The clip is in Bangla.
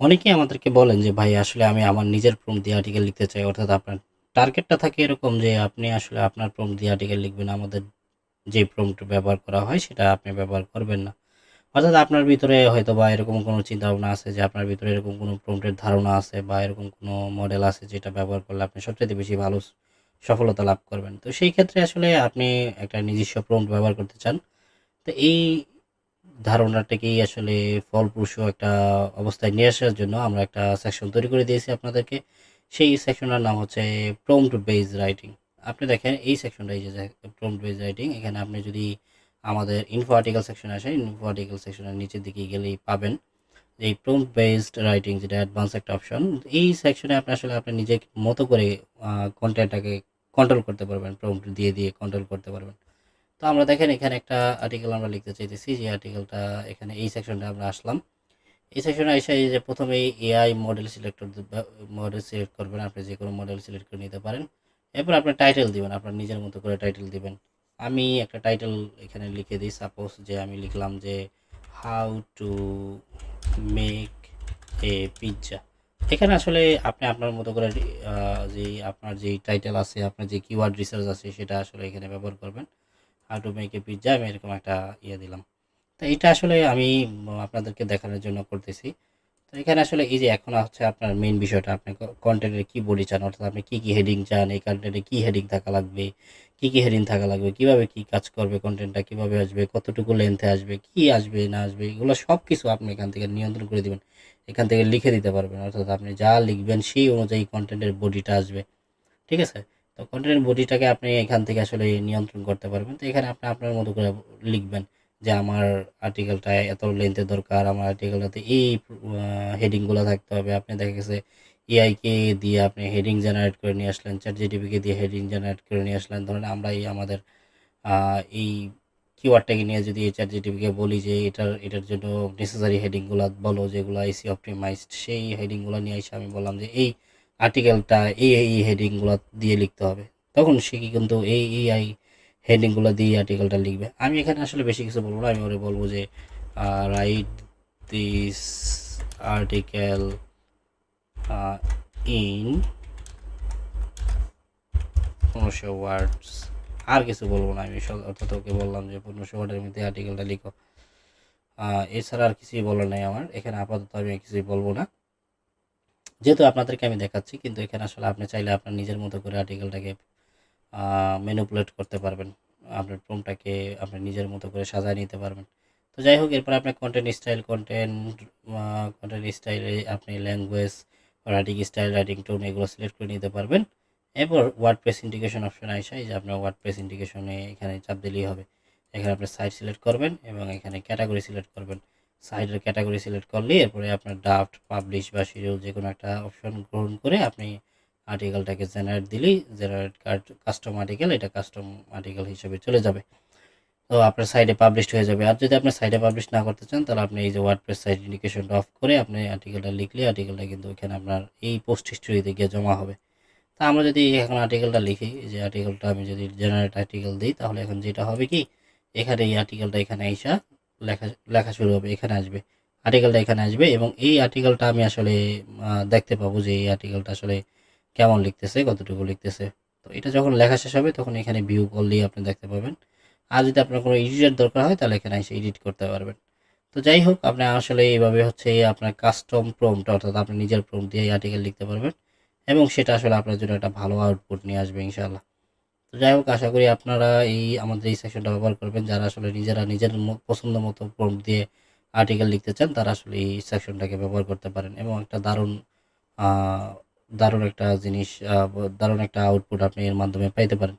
অনেকেই আমাদেরকে বলেন যে, ভাই, আসলে আমি আমার নিজের প্রম্পট দিয়ে আর্টিকেল লিখতে চাই। অর্থাৎ আপনার টার্গেটটা থাকে এরকম যে, আপনি আসলে আপনার প্রম্পট দিয়ে আর্টিকেল লিখবেন। আমাদের যে প্রম্পট ব্যবহার করা হয়, সেটা আপনি ব্যবহার করবেন না। অর্থাৎ আপনার ভিতরে হয়তো বা এরকম কোনো চিন্তা ভাবনা আছে যে, আপনার ভিতরে এরকম কোনো প্রম্পটের ধারণা আছে বা এরকম কোনো মডেল আছে যেটা ব্যবহার করলে আপনি সবচেয়ে বেশি ভালো সফলতা লাভ করবেন। তো সেই ক্ষেত্রে আসলে আপনি একটা নিজস্ব প্রম্পট ব্যবহার করতে চান। তো এই ধারণাটাকেই আসলে ফলপ্রসূ একটা অবস্থায় নিয়ে আসার জন্য আমরা একটা সেকশন তৈরি করে দিয়েছি আপনাদেরকে। সেই সেকশনের নাম হচ্ছে প্রম্পট বেজ রাইটিং আপনি দেখেন এই সেকশনটা এই যে প্রম্পট বেজ রাইটিং এখানে আপনি যদি আমাদের ইনফো আর্টিকেল সেকশনে আসেন ইনফো আর্টিকেল সেকশনের নিচের দিকে গেলেই পাবেন এই প্রম্পট বেসড রাইটিং যেটা অ্যাডভান্স একটা অপশন এই সেকশনে আপনি আসলে আপনি নিজের মতো করে কন্টেন্টটাকে কন্ট্রোল করতে পারবেন প্রম্পট দিয়ে দিয়ে কন্ট্রোল করতে পারবেন। তো আমরা দেখেন এখানে একটা আর্টিকেল আমরা লিখতে চাইতেছি যে আর্টিকেলটা এখানে এই সেকশনটা আমরা আসলাম। এই সেকশনে এসে যে প্রথমে AI model selector model select করবেন, আপনি যে কোনো মডেল সিলেক্ট করে নিতে পারেন। এরপর আপনি টাইটেল দিবেন, আপনার নিজের মতো করে টাইটেল দিবেন। আমি একটা টাইটেল এখানে লিখে দিই সাপোজ যে আমি লিখলাম যে how to make a pizza এখানে আসলে আপনি আপনার মতো করে যে আপনার যেই টাইটেল আছে, আপনার যে কিওয়ার্ড রিসার্চ আছে, সেটা আসলে এখানে ব্যবহার করবেন। How to make a pizza আমি এরকম একটা ইয়ে দিলাম। তো এটা আসলে আমি আপনাদেরকে দেখানোর জন্য করতেছি। তো এখানে আসলে এই যে এখন হচ্ছে আপনার মেইন বিষয়টা, আপনি কন্টেন্টের কী বডি চান, অর্থাৎ আপনি কী কী হেডিং চান, এই কন্টেন্টে কী হেডিং থাকা লাগবে, কী কী হেডিং থাকা লাগবে, কীভাবে কী কাজ করবে কন্টেন্টটা কীভাবে আসবে, কতটুকু লেন্থে আসবে, কি আসবে, না আসবে, এগুলো সব কিছু আপনি এখান থেকে নিয়ন্ত্রণ করে দিবেন। এখান থেকে লিখে দিতে পারবেন। অর্থাৎ আপনি যা লিখবেন সেই অনুযায়ী কন্টেন্টের বডিটা আসবে। ঠিক আছে? তো কন্টেন্টের বডিটাকে আপনি এখান থেকে আসলে নিয়ন্ত্রণ করতে পারবেন। তো এখানে আপনি আপনার মতো করে লিখবেন যে আমার আর্টিকেলটা এত লেন্থে দরকার, আমার আর্টিকেলটাতে এই হেডিংগুলো থাকতে হবে। আপনি দেখা গেছে এআইকে দিয়ে আপনি হেডিং জেনারেট করে নিয়ে আসলেন চ্যাট জিটিপিকে দিয়ে হেডিং জেনারেট করে নিয়ে আসলেন। ধরেন আমরা এই আমাদের এই কিওয়ার্ডটাকে নিয়ে যদি এই চ্যাট জিটিপিকে বলি যে এটার এটার জন্য নেসেসারি হেডিংগুলো বলো, যেগুলো আইসি অপটিমাইজড সেই হেডিংগুলো নিয়ে এসে আমি বললাম যে এই আর্টিকেলটা এই এই হেডিংগুলো দিয়ে লিখতে হবে। তখন সে কি কিন্তু এই এই আই হেডিংগুলো দিয়ে আর্টিকেলটা লিখবে। আমি এখানে আসলে বেশি কিছু বলব না, আমি ওরে বলব যে রাইট দিস আর্টিকেল ইন পনেরোশো ওয়ার্ডস আর কিছু বলব না, আমি অর্থাৎ ওকে বললাম যে, পনেরোশো ওয়ার্ডের মধ্যে আর্টিকেলটা লিখো। এছাড়া আর কিছুই বলার নাই আমার। এখানে আপাতত আমি কিছুই বলব না। যেহেতু আপনাদেরকে আমি দেখাচ্ছি, কিন্তু এখানে আসলে আপনি চাইলে আপনার নিজের মতো করে আর্টিকেলটাকে ম্যানিপুলেট করতে পারবেন। আপনার প্রমটাকে আপনি নিজের মতো করে সাজায় নিতে পারবেন। তো যাই হোক, এরপর আপনার কন্টেন্ট স্টাইল কন্টেন্ট কন্টেন্ট স্টাইলে আপনি language writing style writing tone এগুলো সিলেক্ট করে নিতে পারবেন। এরপর ওয়ার্ড প্রেস ইন্ডিকেশন অপশন আসে যে আপনার ওয়ার্ড প্রেস ইন্ডিকেশনে এখানে চাপ দিলেই হবে। এখানে আপনি সাইট সিলেক্ট করবেন এবং এখানে ক্যাটাগরি সিলেক্ট করবেন। সাইটের ক্যাটাগরি সিলেক্ট করলে এরপরে আপনার ড্রাফট পাবলিশ বা শিডিউল যে কোনো একটা অপশন গ্রহণ করে আপনি আর্টিকেলটাকে জেনারেট দিলেই জেনারেট কার্ড কাস্টম আর্টিকেল এটা কাস্টম আর্টিকেল হিসেবে চলে যাবে। তো আপনার সাইডে পাবলিশড হয়ে যাবে। আর যদি আপনি সাইডে পাবলিশ না করতে চান, তাহলে আপনি এই যে ওয়ার্ডপ্রেস সাইট ইন্ডিকেশনটা অফ করে আপনি আর্টিকেলটা লিখলে আর্টিকেলটা কিন্তু এখানে আপনার এই পোস্ট হিস্টোরিতে গিয়ে জমা হবে। তা আমরা যদি এখন আর্টিকেলটা লিখি যে আর্টিকেলটা আমি যদি জেনারেট আর্টিকেল দিই, তাহলে এখন যেটা হবে কি, এখানে এই আর্টিকেলটা এখানে আইসা লেখা লেখা শুরু হবে, এখানে আসবে। আর্টিকেলটা এখানে আসবে এবং এই আর্টিকেলটা আমি আসলে দেখতে পাবো যে এই আর্টিকেলটা আসলে কেমন লিখতেছে, কতটুকু লিখতেছে। তো এটা যখন লেখা শেষ হবে, তখন এখানে ভিউ করলেই আপনি দেখতে পাবেন। আর যদি আপনার কোনো এডিটের দরকার হয়, তাহলে এখানে এসে এডিট করতে পারবেন। তো যাই হোক, আপনি আসলে এইভাবে হচ্ছে আপনার কাস্টম প্রম্পট অর্থাৎ আপনি নিজের প্রম্পট দিয়ে আর্টিকেল লিখতে পারবেন এবং সেটা আসলে আপনার জন্য একটা ভালো আউটপুট নিয়ে আসবে, ইনশাআল্লাহ। তো যাই হোক, আশা করি আপনারা এই আমাদের এই সেকশনটা ব্যবহার করবেন। যারা আসলে নিজেরা নিজের পছন্দ মতো প্রম্পট দিয়ে আর্টিকেল লিখতে চান, তারা আসলে এই সেকশনটাকে ব্যবহার করতে পারেন। এবং একটা দারুণ দারুণ একটা জিনিস দারুণ একটা আউটপুট আপনি এর মাধ্যমে পাইতে পারেন।